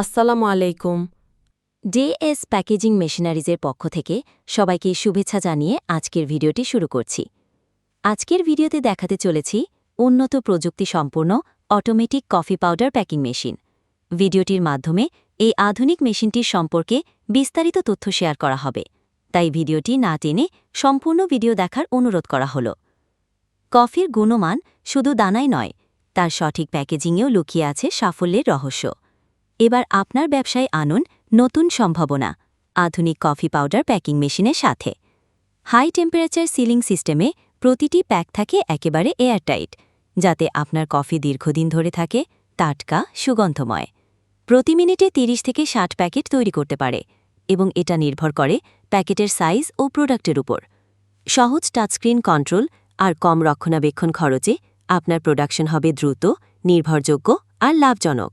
আসসালামু আলাইকুম। ডেএস প্যাকেজিং মেশিনারিজের পক্ষ থেকে সবাইকে শুভেচ্ছা জানিয়ে আজকের ভিডিওটি শুরু করছি। আজকের ভিডিওতে দেখাতে চলেছি উন্নত প্রযুক্তি সম্পূর্ণ automatic coffee powder packing machine. ভিডিওটির মাধ্যমে এই আধুনিক মেশিনটির সম্পর্কে বিস্তারিত তথ্য শেয়ার করা হবে। তাই ভিডিওটি না টেনে সম্পূর্ণ ভিডিও দেখার অনুরোধ করা হল। কফির গুণমান শুধু দানাই নয়, তার সঠিক প্যাকেজিংয়েও লুকিয়ে আছে সাফল্যের রহস্য। এবার আপনার ব্যবসায় আনুন নতুন সম্ভাবনা, আধুনিক কফি পাউডার প্যাকিং মেশিনের সাথে। হাই টেম্পারেচার সিলিং সিস্টেমে প্রতিটি প্যাক থাকে একেবারে এয়ারটাইট, যাতে আপনার কফি দীর্ঘদিন ধরে থাকে, টাটকা, সুগন্ধময়। প্রতি মিনিটে ৩০ থেকে ষাট প্যাকেট তৈরি করতে পারে এবং এটা নির্ভর করে প্যাকেটের সাইজ ও প্রোডাক্টের উপর। সহজ টাচস্ক্রিন কন্ট্রোল আর কম রক্ষণাবেক্ষণ খরচে আপনার প্রোডাকশন হবে দ্রুত, নির্ভরযোগ্য আর লাভজনক।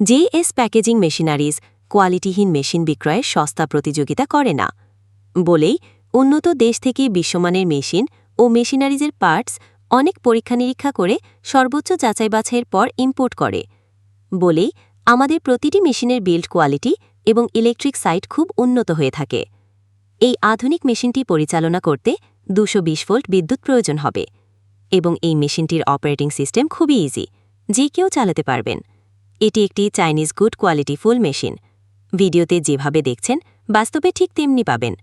জেএস প্যাকেজিং মেশিনারিজ কোয়ালিটিহীন মেশিন বিক্রয়ের সস্তা প্রতিযোগিতা করে না। বলেই উন্নত দেশ থেকে বিশ্বমানের মেশিন ও মেশিনারিজের পার্টস অনেক পরীক্ষা নিরীক্ষা করে সর্বোচ্চ যাচাই বাছাইয়ের পর ইম্পোর্ট করে। বলেই আমাদের প্রতিটি মেশিনের বিল্ড কোয়ালিটি এবং ইলেকট্রিক সাইট খুব উন্নত হয়ে থাকে। এই আধুনিক মেশিনটি পরিচালনা করতে দুশো ভোল্ট বিদ্যুৎ প্রয়োজন হবে এবং এই মেশিনটির অপারেটিং সিস্টেম খুবই ইজি যে কেউ চালাতে পারবেন। এটি একটি Chinese good quality full machine. ভিডিওতে যেভাবে দেখছেন, বাস্তবে ঠিক তেমনি পাবেন।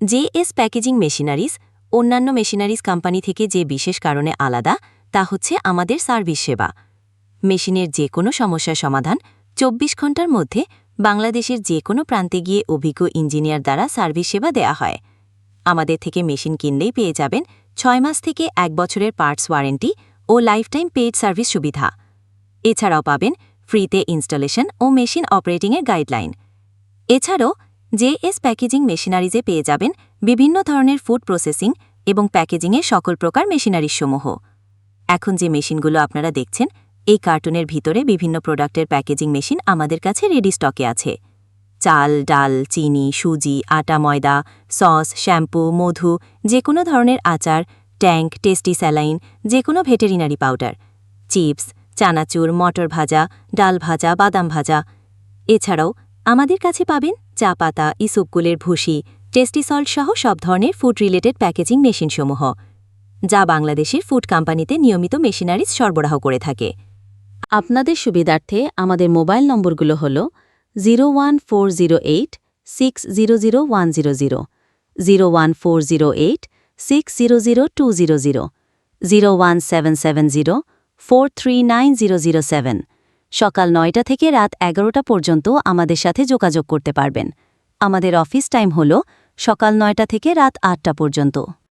জেএস প্যাকেজিং মেশিনারিজ, অন্যান্য মেশিনারিজ কোম্পানি থেকে যে বিশেষ কারণে আলাদা, তা হচ্ছে আমাদের সার্ভিস সেবা। মেশিনের যে কোনো সমস্যার সমাধান চব্বিশ ঘণ্টার মধ্যে বাংলাদেশের যে কোনো প্রান্তে গিয়ে অভিজ্ঞ ইঞ্জিনিয়ার দ্বারা সার্ভিস সেবা দেয়া হয়। আমাদের থেকে মেশিন কিনলেই পেয়ে যাবেন ছয় মাস থেকে এক বছরের পার্টস ওয়ারেন্টি ও লাইফটাইম পেইড সার্ভিস সুবিধা। এছাড়াও পাবেন ফ্রিতে ইনস্টলেশন ও মেশিন অপারেটিংয়ের গাইডলাইন। এছাড়াও জেএস প্যাকেজিং মেশিনারিজে পেয়ে যাবেন বিভিন্ন ধরনের ফুড প্রসেসিং এবং প্যাকেজিংয়ের সকল প্রকার মেশিনারিসমূহ এখন যে মেশিনগুলো আপনারা দেখছেন, এই কার্টুনের ভিতরে বিভিন্ন প্রোডাক্টের প্যাকেজিং মেশিন আমাদের কাছে রেডি স্টকে আছে। চাল, ডাল, চিনি, সুজি, আটা, ময়দা, সস, শ্যাম্পু, মধু যে কোনো ধরনের আচার, ট্যাঙ্ক, টেস্টি স্যালাইন যে কোনো ভেটেরিনারি পাউডার, চিপস চানাচুর, মটর ভাজা, ডাল ভাজা, বাদাম ভাজা। এছাড়াও আমাদের কাছে পাবেন চা পাতা, ইসুপগুলের ভুসি, টেস্টি সল্ট সহ সব ধরনের ফুড রিলেটেড প্যাকেজিং মেশিনসমূহ, যা বাংলাদেশের ফুড কোম্পানিতে নিয়মিত মেশিনারিজ সরবরাহ করে থাকে। আপনাদের সুবিধার্থে আমাদের মোবাইল নম্বরগুলো হল zero one four zero eight six zero zero one zero zero zero one four zero eight six zero zero two zero zero zero one seven seven zero four সকাল নয়টা থেকে রাত এগারোটা পর্যন্ত আমাদের সাথে যোগাযোগ করতে পারবেন। আমাদের অফিস টাইম হল সকাল নয়টা থেকে রাত আটটা পর্যন্ত।